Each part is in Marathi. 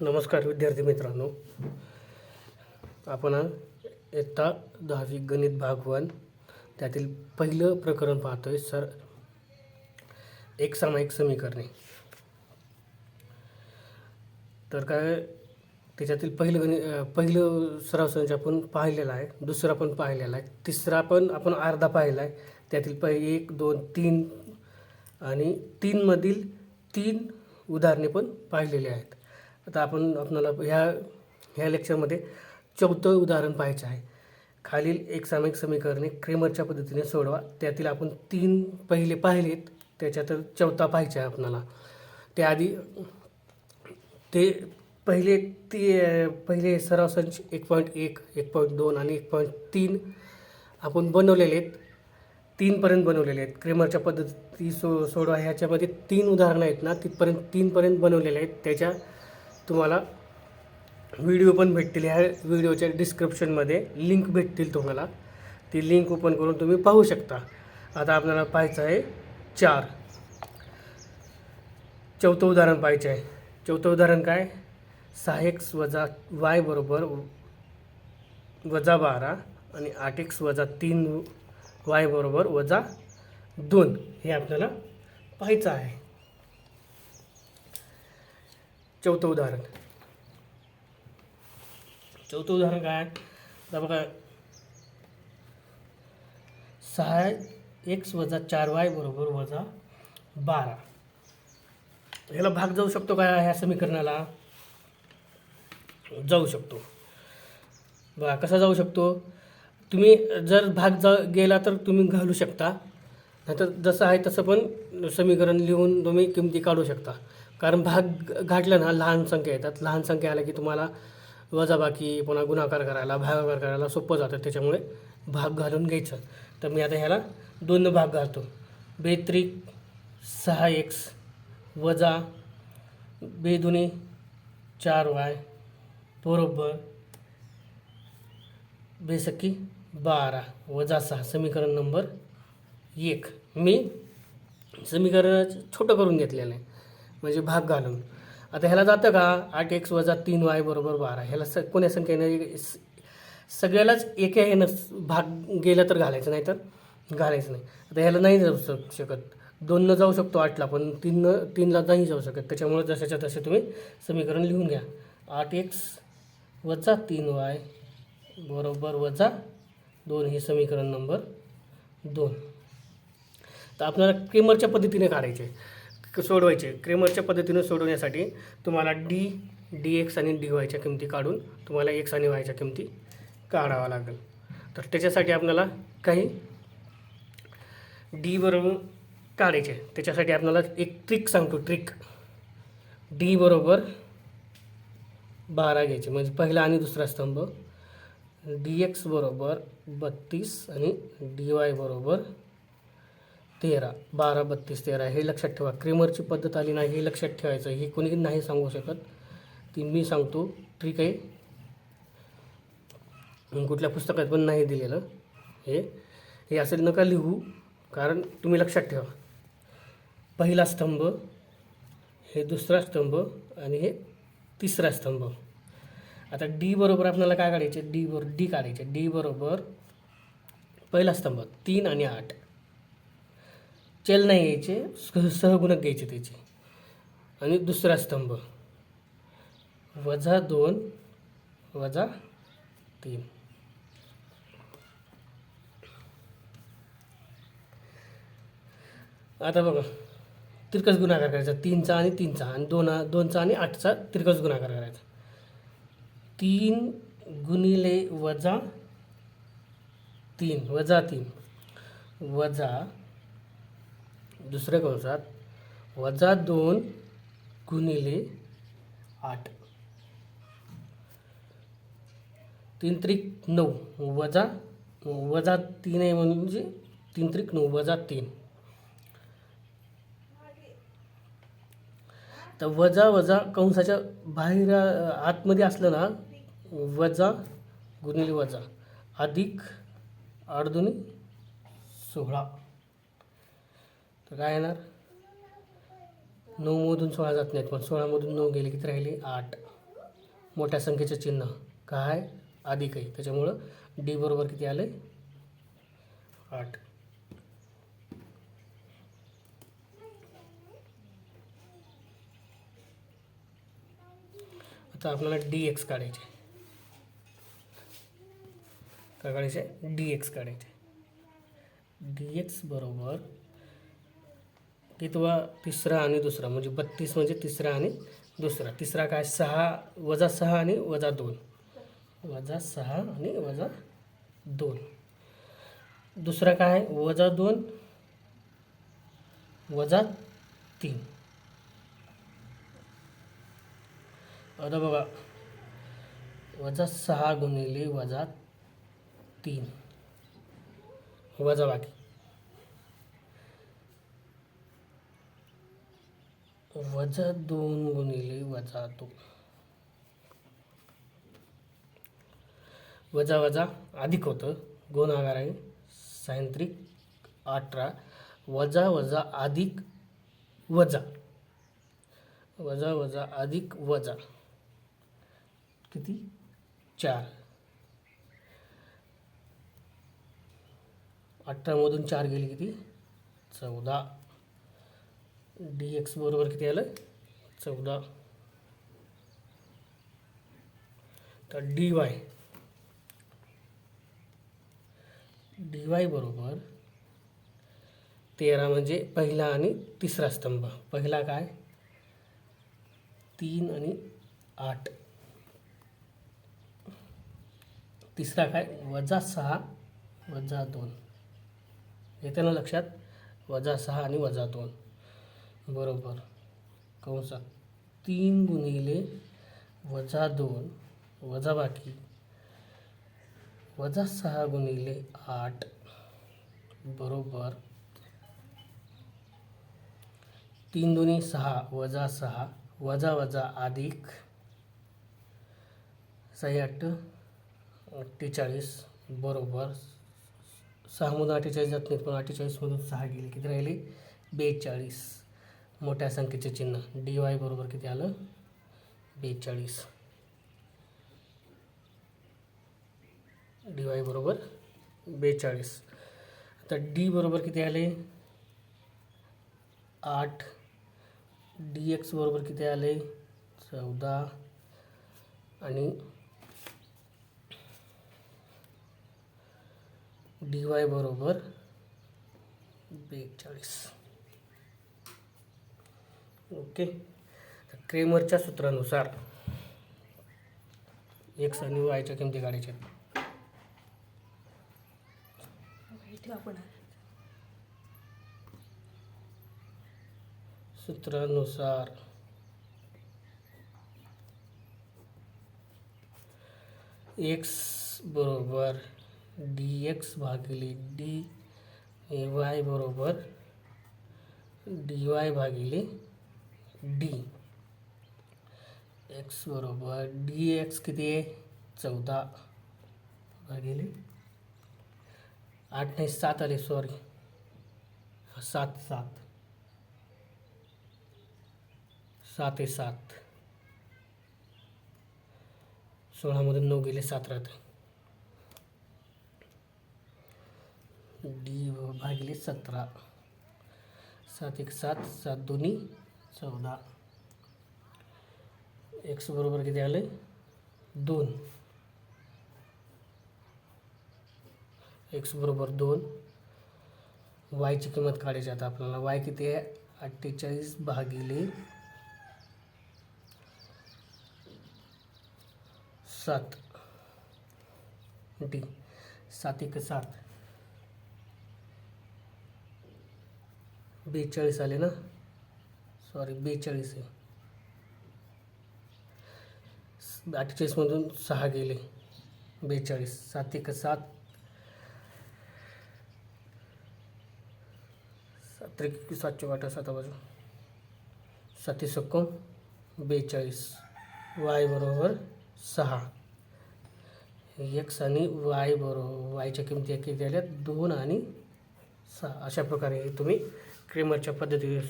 नमस्कार विद्यार्थी मित्रांनो. आपण इयत्ता दहावी गणित भाग वन त्यातील पहिलं प्रकरण पाहतोय सर. एक सामायिक समीकरणे. तर काय त्याच्यातील पहिलं गणित पहिलं सराव संच आपण पाहिलेला आहे दुसरा पण पाहिलेला आहे तिसरा पण आपण अर्धा पाहिला आहे त्यातील पहि एक दोन तीन आणि तीनमधील तीन उदाहरणे पण पाहिलेली आहेत. आता आपण आपणाला ह्या ह्या लेक्चरमध्ये चौथं उदाहरण पाहायचं आहे. खालील एक सामायिक समीकरणे क्रेमरच्या पद्धतीने सोडवा. त्यातील आपण तीन पहिले पाहिलेत. त्याच्यात चौथा पाहायचा आहे आपणाला. त्याआधी ते पहिले ती पहिले सराव संच एक पॉईंट एक एक पॉईंट दोन आणि एक पॉईंट तीन आपण बनवलेले आहेत तीनपर्यंत बनवलेले आहेत क्रेमरच्या पद्धती सो सोडवा. ह्याच्यामध्ये तीन उदाहरणं आहेत ना तिथपर्यंत तीनपर्यंत बनवलेले आहेत. त्याच्या तुम्हाला व्हिडिओ पण भेटतील. ह्या व्हिडिओच्या डिस्क्रिप्शनमध्ये लिंक भेटतील तुम्हाला. ती लिंक ओपन करून तुम्ही पाहू शकता. आता आपल्याला पाहायचं आहे चार. चौथं उदाहरण पाहायचं आहे. चौथं उदाहरण काय? सहा एक्स वजा वाय बरोबर वजा बारा आणि आठ एक्स वजा तीन वाय बरोबर वजा दोन हे आपल्याला पाहायचं आहे. चौथं उदाहरण. चौथं उदाहरण काय आता बघा. सहा एक्स वजा चार वाय बरोबर वजा बारा. ह्याला भाग जाऊ शकतो का ह्या समीकरणाला? जाऊ शकतो. बघा कसा जाऊ शकतो? तुम्ही जर भाग जा गेला तर तुम्ही घालू शकता. नाहीतर जसं आहे तसं पण समीकरण लिहून तुम्ही किमती काढू शकता. कारण भाग घाटला ना लहान संख्या येतात. लहान संख्या आल्या की तुम्हाला वजाबाकी पुन्हा गुणाकार करायला भागाकार करायला सोपं जातं. त्याच्यामुळे भाग घालून घ्यायचं. तर मी आता ह्याला दोन भाग घालतो. बेत्रिक सहा एक्स वजा बेदुनी चार वाय बरोबर बेसकी बारा वजा सहा समीकरण नंबर एक. मी समीकरण छोटं करून घेतलेलं आहे. म्हणजे भाग घालून. आता ह्याला जातं का? आठ एक्स वजा तीन वाय बरोबर बारा. ह्याला स कोण्या संख्येने सगळ्यालाच सगळ्यालाच एका ह्यानं भाग गेला तर घालायचं नाही तर घालायचं नाही. आता ह्याला नाही जाऊ शक शकत. दोननं जाऊ शकतो आठला पण तीननं तीनला नाही जाऊ शकत. त्याच्यामुळे जशाच्या तसे तुम्ही समीकरण लिहून घ्या. आठ एक्स वजा तीन वाय बरोबर वजा दोन हे समीकरण नंबर दोन. तर आपल्याला क्रेमरच्या पद्धतीने काढायचे आहे. सोडवायचे. क्रेमरच्या पद्धतीनं सोडवण्यासाठी तुम्हाला डी डी एक्स आणि डी वायच्या किमती काढून तुम्हाला एक्स आणि वायच्या किमती काढावा लागेल. तर त्याच्यासाठी आपल्याला काही डी बरोबर काढायचे. त्याच्यासाठी आपल्याला एक ट्रिक सांगतो. ट्रिक डी बरोबर बारा घ्यायचे. म्हणजे पहिला आणि दुसरा स्तंभ. डी एक्स बरोबर बत्तीस आणि डी वाय बरोबर तेरा बारा बत्तीस तेरा हे लक्षात ठेवा. क्रेमरची पद्धत आली नाही हे लक्षात ठेवायचं हे कोणी नाही सांगू शकत. ती मी सांगतो. ठीक आहे. कुठल्या पुस्तकात पण नाही दिलेलं. हे हे असेल नका लिहू कारण तुम्ही लक्षात ठेवा. पहिला स्तंभ हे दुसरा स्तंभ आणि हे तिसरा स्तंभ. आता डी बरोबर आपल्याला काय काढायचे? डी बरोबर डी काढायचे. डी बरोबर पहिला स्तंभ तीन आणि आठ. चल नाही घ्यायचे सह सहगुणक घ्यायचे त्याचे. आणि दुसरा स्तंभ. वजा दोन वजा तीन. आता बघा तिरकस गुणाकार करायचा. तीनचा आणि तीनचा आणि दोन दोनचा आणि आठचा तिरकस गुणाकार करायचा. तीन गुणिले वजा तीन वजा तीन. वजा दुसऱ्या कंसात वजा दोन गुणिले आठ. तीन त्रिक नऊ वजा वजा तीन आहे म्हणजे तीन त्रिक नऊ वजा तीन. तर वजा वजा कंसाच्या बाहेर आतमध्ये असलं ना वजा गुणिले वजा. अधिक अर्धुनी सोळा. तर काय येणार? नऊमधून सोळा जात नाहीत पण सोळामधून नऊ गेले किती राहिले आठ. मोठ्या संख्येचं चिन्ह. काय? अधिक आहे त्याच्यामुळं डी बरोबर किती आलं आठ. आता आपल्याला डी एक्स काढायचे. काय काढायचे डी एक्स काढायचे. डी एक्स बरोबर किंवा तिसरा आणि दुसरा म्हणजे बत्तीस म्हणजे तिसरा आणि दुसरा. तिसरा काय? सहा वजा सहा आणि वजा दोन. वजा सहा आणि वजा दोन. दुसरा काय? वजा दोन वजा तीन. आता बघा. वजा सहा गुणिले वजा तीन. वजा बाकी. वजा दोन गुणिले वजा दोन. वजा वजा अधिक होतं. गुणाकार आहे. सायंत्रिक अठरा. वजा वजा अधिक वजा. वजा वजा अधिक वजा. किती? चार. अठरामधून चार गेले किती? चौदा. डी एक्स बरोबर किती आलं? चौदा. तर डी वाय डी वाय बरोबर तेरा म्हणजे पहिला आणि तिसरा स्तंभ. पहिला काय? तीन आणि आठ. तिसरा काय? वजा सहा वजा दोन. येते ना लक्षात? वजा सहा आणि वजा दोन. बरोबर. कंसात तीन गुणिले वजा दोन वजा बाकी वजा सहा गुणिले आठ. बरोबर. तीन दोन्ही सहा वजा सहा वजा वजा अधिक सही आठ अठ्ठेचाळीस. बरोबर. सहामधून अठ्ठेचाळीस जात नाहीत पण अठ्ठेचाळीसमधून सहा गेले. किती राहिले? बेचाळीस. मोठ्या संख्येचे चिन्ह. डी वाय बरोबर किती आलं? बेचाळीस. डी वाय बरोबर बेचाळीस. आता डी बरोबर किती आले? आठ. डी एक्स बरोबर किती आले? चौदा. आणि डी वाय बरोबर बेचाळीस. ओके. तर क्रेमरच्या सूत्रानुसार एक्स आणि वायच्या किमती काढायच्या. सूत्रानुसार एक्स बरोबर डी एक्स भागिले डी ए वाय बरोबर डी वाय भागिले डी एक्स बरोबर डी एक्स किती आहे? चौदा. भागिले आठ नाही सात आले सॉरी सात सात. सात आहे सात. सोळामधून नऊ गेले सात राहते. डी भागिले सतरा. सात एक सात सात दोन्ही. चौदा. एक्स बरोबर किती आले? दोन. एक्स बरोबर दोन. वायची किंमत काढायची आता आपल्याला. वाय किती आहे? अठ्ठेचाळीस भागिले सात. डी सात एक सात. बेचाळीस आले ना? सॉरी बेचाळीस आहे. अठ्ठेचाळीसमधून सहा गेले. बेचाळीस सात एक सात. सात सातशे वाटा सात बाजू साती सक्कम बेचाळीस. वाय बरोबर सहा. एक्स आणि वाय बरोबर वायच्या किमती किती आल्या दोन आणि सहा. अशा प्रकारे तुम्ही क्रेमरच्या पद्धती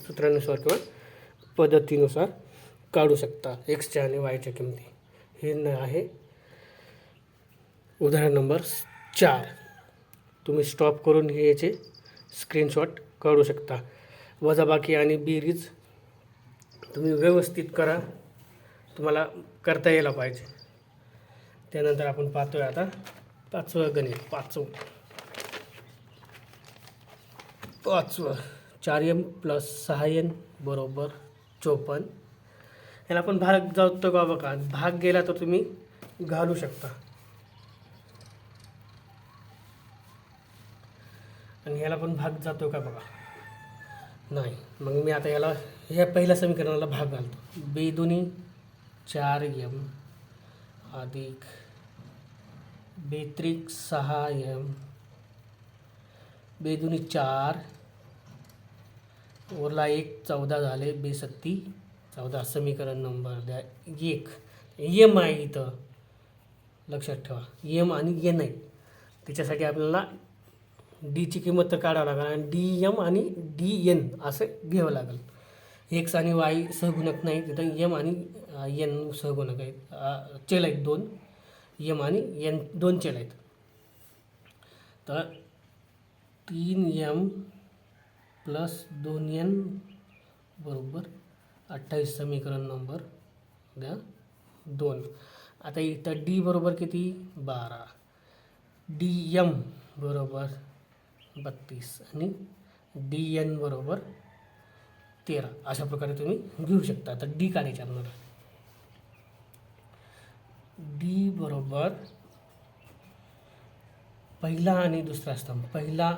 सूत्रानुसार किंवा पद्धतीनुसार काढू शकता. एक्सच्या आणि वायच्या किमती. हे न आहे. उदाहरण नंबर चार. तुम्ही स्टॉप करून याचे स्क्रीनशॉट काढू शकता. वजाबाकी आणि बेरीज तुम्ही व्यवस्थित करा. तुम्हाला करता यायला पाहिजे. त्यानंतर आपण पाहतोय आता पाचवं गणित. पाचवं. पाचवं. चार एम प्लस सहा एन बरोबर चोपन्न. याला पण भाग जातो का? बघा भाग गेला तर तुम्ही घालू शकता. आणि याला पण भाग जातो का बघा? नाही. मग मी आता याला ह्या पहिल्या समीकरणाला भाग घालतो. बे दोन्ही चार एम अधिक बेत्रिक सहा एम बेदुनी चार. ओरला एक चौदा झाले बेसत्ती. चौदा समीकरण नंबर द्या. एक. यम आहे इथं. लक्षात ठेवा. यम आणि एन आहे. त्याच्यासाठी आपल्याला डीची किंमत तर काढावं लागेल आणि डी एम आणि डी एन असं घ्यावं लागेल. एक्स आणि वाय सहगुणक नाही तिथं यम आणि एन सहगुणक आहेत. चेल आहेत दोन. यम आणि एन दोन चेल आहेत. तर तीन एम प्लस दोन एन बरोबर अठ्ठावीस समीकरण नंबर द्या दोन. आता इथं डी बरोबर किती? बारा. डी एम बरोबर बत्तीस आणि डी एन बरोबर तेरा. अशा प्रकारे तुम्ही घेऊ शकता. आता डी काढायचे आपल्याला डी बरोबर पहिला आणि दुसरा स्तंभ. पहिला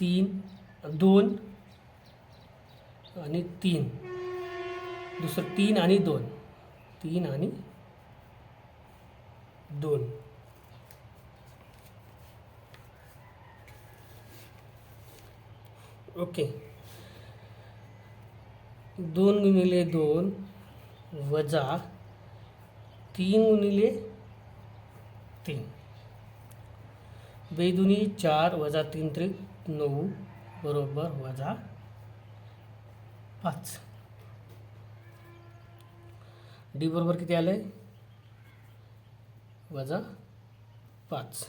तीन दोन आणि तीन. दुसरं तीन आणि दोन. तीन आणि दोन. ओके. दोन गुणिले दोन वजा तीन गुणिले तीन. बेदुनी चार वजा तीन त्रिक नऊ. बरोबर वजा पाच. डी बरोबर किती आलं आहे वजा पाच.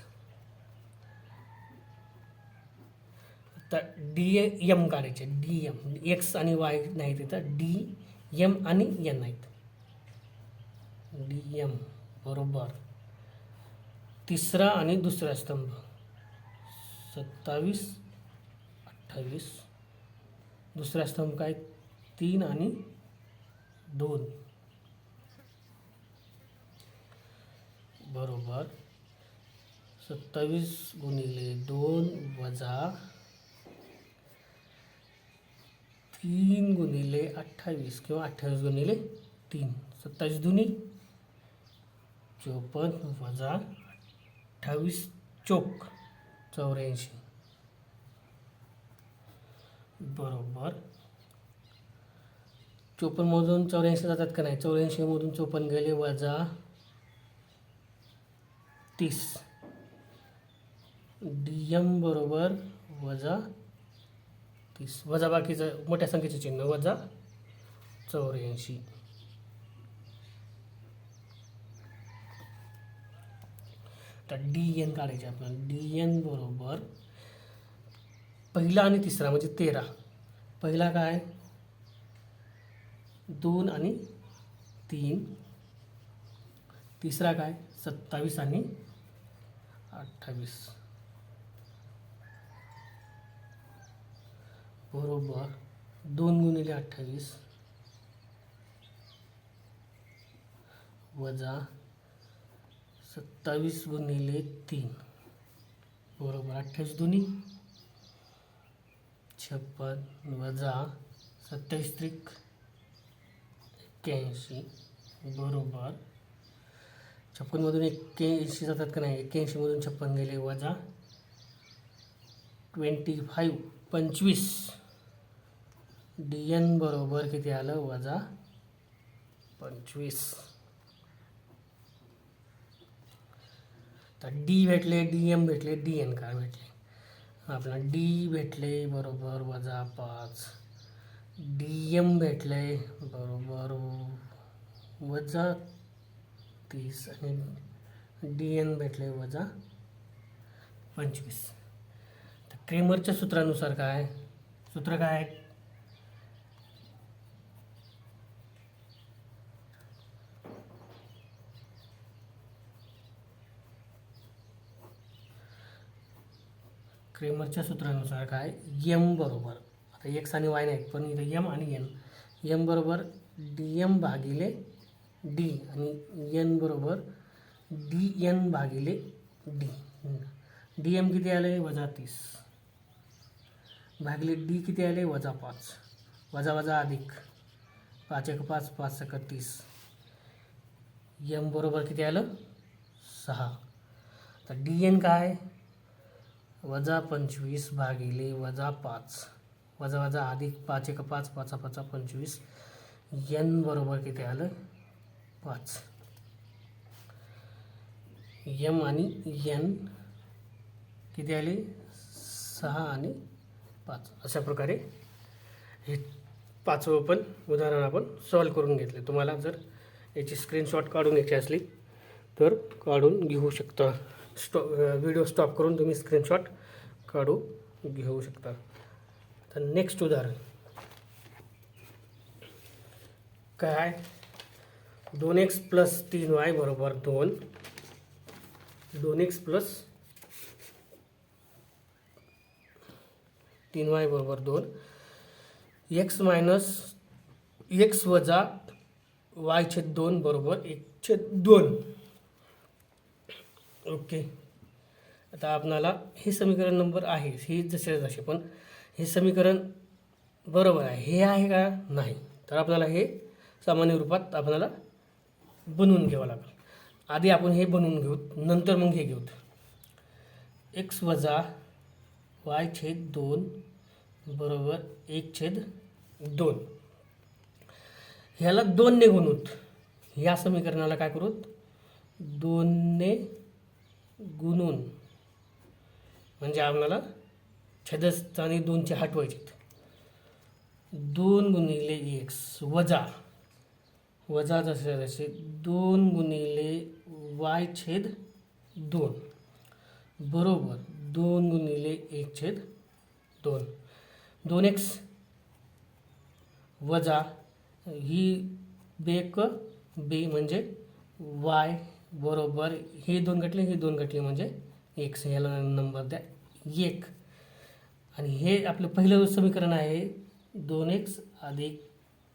आता डी एम काढायचे. डी एम एक्स आणि वाय नाही तिथं डी एम आणि एन नाहीत. डी एम बरोबर. तिसरा आणि दुसरा स्तंभ. सत्तावीस अठ्ठावीस. दुसरा स्तंभ काय? तीन आणि दोन. बरोबर. सत्तावीस गुणिले दोन वजा तीन गुणिले अठ्ठावीस किंवा अठ्ठावीस गुणिले तीन. सत्तावीस दुनी चोपन्न वजा अठ्ठावीस चोक चौऱ्याऐंशी. बरोबर. चोपन्नमधून चौऱ्याऐंशी जातात का नाही? चौऱ्याऐंशीमधून चोपन्न गेले वजा तीस. डी एम बरोबर वजा तीस. वजा बाकीचं मोठ्या संख्येचे चिन्ह वजा चौऱ्याऐंशी. तर डी एन काढायचे आपल्याला. डी एन बरोबर पहिला आणि तिसरा म्हणजे तेरा. पहिला काय? दोन आणि तीन. तिसरा काय? सत्तावीस आणि अठ्ठावीस. बरोबर. दोन गुणिले अठ्ठावीस. वजा सत्तावीस गुणिले तीन. बरोबर. अठ्ठावीस दोन्ही. छप्पन वजा सत्तावीस त्रिक एक्क्याऐंशी बरोबर. छप्पनमधून एक्क्याऐंशी जातात का नाही? एक्क्याऐंशीमधून छप्पन गेले वजा ट्वेंटी फाईव्ह पंचवीस. डी एन बरोबर किती आलं? वजा पंचवीस. तर डी भेटले डी एम भेटले डी एन काय भेटले. आपला डी भेटले बरोबर वजा पाच. डी एम भेटले बरोबर वजा तीस आणि डी एन भेटले वजा पंचवीस. तर क्रेमरच्या सूत्रानुसार काय? सूत्र काय? आहे क्रेमरच्या सूत्रानुसार काय? यम बरोबर. आता एक्स आणि वाय नाहीत पण इथं यम आणि एन यम बरोबर डी एम भागिले डी आणि एन बरोबर डी एन भागिले डी डी एम किती आले? वजा तीस. भागिले डी किती आले? वजा पाच. वजा वजा अधिक. पाच एक पाच पाच सक तीस. यम बरोबर किती आलं? सहा. तर डी एन काय? वजा पंचवीस भागिले वजा पाच. वजा वजा अधिक पाच एक पाच पाचा पाचा पंचवीस. एन बरोबर किती आलं? पाच. यम आणि एन किती आले? सहा आणि पाच. अशा प्रकारे हे पाचवं पण उदाहरण आपण सॉल्व करून घेतले. तुम्हाला जर याची स्क्रीनशॉट काढून घ्यायची असली तर काढून घेऊ शकता. स्टॉ व्हिडिओ स्टॉप करून तुम्ही स्क्रीनशॉट काढू घेऊ शकता. तर नेक्स्ट उदाहरण. काय? दोन एक्स प्लस तीन वाय बरोबर दोन. दोन एक्स प्लस तीन वाय बरोबर दोन. एक्स मायनस एक्स वजा वाय छेद दोन बरोबर एक छेद दोन. ओके. आता आपणाला हे समीकरण नंबर आहे हे जसे जसे पण हे समीकरण बरोबर आहे हे आहे का नाही? तर आपल्याला हे सामान्य रूपात आपल्याला बनवून घ्यावं लागेल. आधी आपण हे बनवून घेऊ नंतर मग हे घेऊ एक्स वजा वाय छेद दोन बरोबर एक छेद दोन. ह्याला दोनने गुणूत. या समीकरणाला काय करूत? दोनने गुणून. म्हणजे आम्हाला छेदस्थानी दोनचे हटवायचे दोन गुणिले एक्स वजा वजा जसे जसे दोन गुणिले वाय छेद दोन. बरोबर दोन गुणिले एक छेद दोन. दोन एक्स वजा ही बेक बी म्हणजे वाय बरोबर. हे दोन घटले हे दोन घटले म्हणजे एक्स याला नंबर द्या. एक. आणि हे आपलं पहिलं समीकरण आहे. दोन एक्स अधिक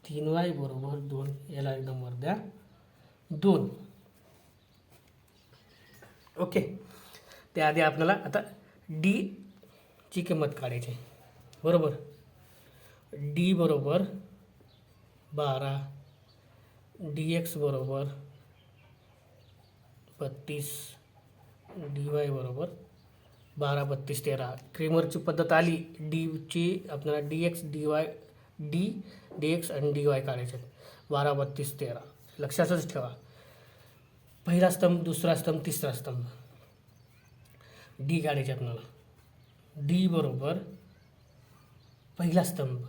तीन वाय बरोबर दोन. याला एक नंबर द्या. दोन. ओके. त्याआधी आपल्याला आता डी ची किंमत काढायची आहे. बरोबर? डी बरोबर बारा. डी एक्स बरोबर बत्तीस डी वाय बरोबर. बारा बत्तीस तेरा. क्रेमरची पद्धत आली डीची आपल्याला D X D Y D D X आणि डी वाय काढायचे. आहेत. बारा बत्तीस तेरा. लक्षातच ठेवा. पहिला स्तंभ दुसरा स्तंभ तिसरा स्तंभ. डी काढायचे आपल्याला. डी बरोबर पहिला स्तंभ.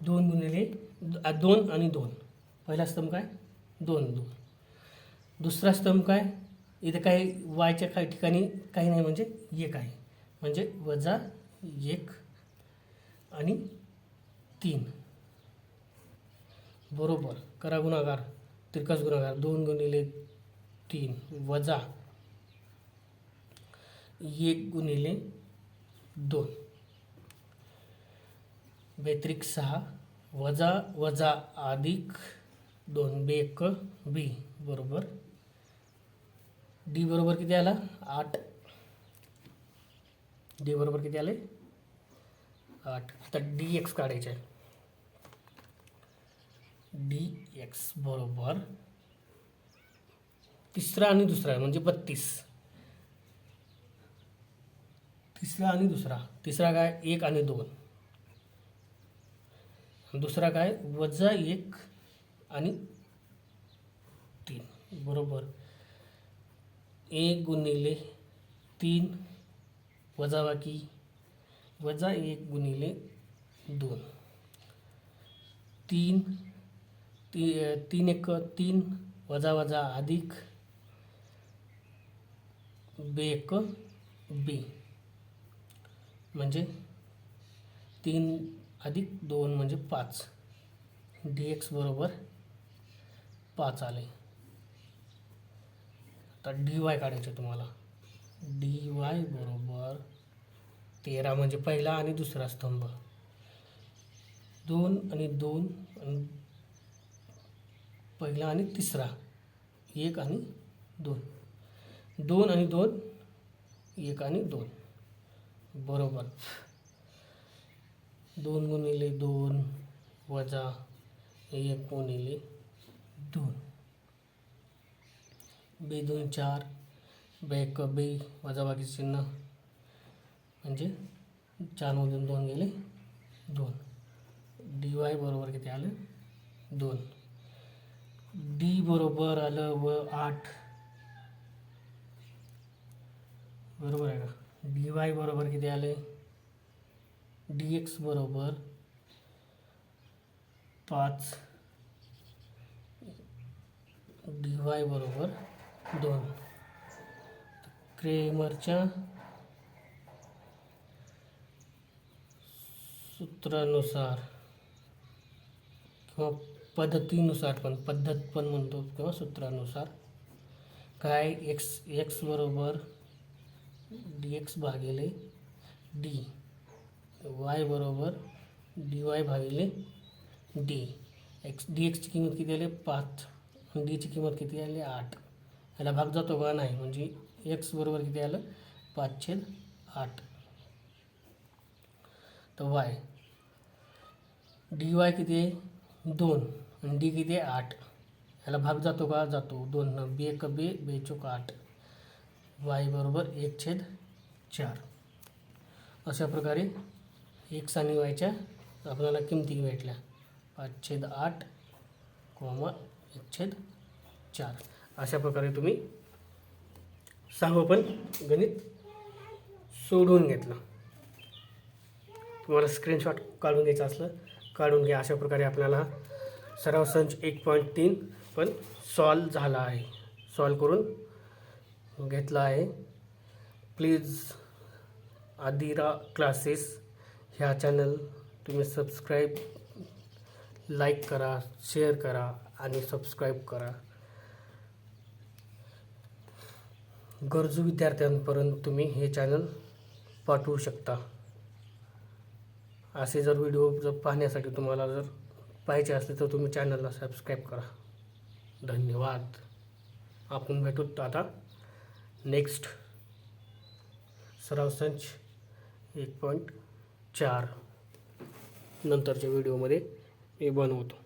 दोन गुणिले दोन आणि दोन. पहिला स्तंभ काय? दोन दोन. दुसरा स्तंभ काय? इथं काही वायच्या काही ठिकाणी काही नाही म्हणजे एक आहे. म्हणजे वजा एक आणि तीन. बरोबर. करा गुणाकार. तिरकस गुणाकार. दोन गुणिले तीन. वजा एक गुणिले दोन. बेत्रिक सहा. वजा वजा अधिक दोन. बेक बी. बरोबर. डी बरोबर किती आला? आठ. डी बरोबर किती आले? आठ. आता डी एक्स काढायचे. आहे डी एक्स बरोबर तिसरा आणि दुसरा म्हणजे बत्तीस. तिसरा आणि दुसरा. तिसरा काय? एक आणि दोन. दुसरा काय? वजा एक आणि तीन. बरोबर. एक गुणिले तीन वजाबाकी वजा एक गुणिले दोन. तीन ती तीन एक तीन वजा वजा अधिक बेक बी. म्हणजे तीन अधिक दोन म्हणजे पाच. डी एक्स बरोबर पाच आले. आता डी वाय काढायचे तुम्हाला. डी वाय बरोबर तेरा म्हणजे पहिला आणि दुसरा स्तंभ. दोन आणि दोन आणि पहिला आणि तिसरा. एक आणि दोन. दोन आणि दोन एक आणि दोन. बरोबर. दोन गुणिले दोन वजा एक गुणिले दोन. बे दोन चार बेक बे वजाबाकी चिन्ह. म्हणजे चारमधून दोन गेले दोन. डी वाय बरोबर किती आलं? दोन. डी बरोबर आलं व आठ. बरोबर आहे का? डी वाय बरोबर किती आले? डी एक्स बरोबर पाच. डी वाय बरोबर दोन. क्रेमरच्या सूत्रानुसार किंवा पद्धतीनुसार पण पद्धत पण म्हणतो किंवा सूत्रानुसार काय एक्स एक्स बरोबर डी एक्स भागिले डी वाय बरोबर डी वाय भागिले डी एक्स डी एक्सची किंमत किती आली? पाच. आणि डीची किंमत किती आली? आठ. याला भाग जातो का नाही म्हणजे एक्स बरोबर किती आलं? पाच छेद आठ. तर वाय डी वाय किती आहे? दोन. आणि डी किती आहे? आठ. याला भाग जातो का? जातो. दोन. न बे क बे बे चोक आठ. वाय बरोबर एक छेद चार. अशा प्रकारे एक्स आणि वायच्या आपल्याला किमती भेटल्या. पाच छेद आठ कोमा एक छेद चार. अशा प्रकारे तुम्ही सहावं पण गणित सोडवून घेतलं. तुम्हाला स्क्रीनशॉट काढून घ्यायचं असलं काढून घ्या. अशा प्रकारे आपल्याला सराव संच एक पॉईंट तीन पण सॉल्व झाला आहे. सॉल्व करून घेतला आहे. प्लीज आदिरा क्लासेस ह्या चॅनल तुम्ही सबस्क्राईब लाईक करा शेअर करा आणि सबस्क्राईब करा. गरजू विद्यार्थ्यांपर्यंत तुम्ही हे चॅनल पाठवू शकता. असे जर व्हिडिओ जर पाहण्यासाठी तुम्हाला जर पाहिजे असले तर तुम्ही चॅनलला सबस्क्राईब करा. धन्यवाद. आपण भेटू आता नेक्स्ट सराव संच एक पॉईंट चार. नंतरच्या व्हिडिओमध्ये मी बनवतो.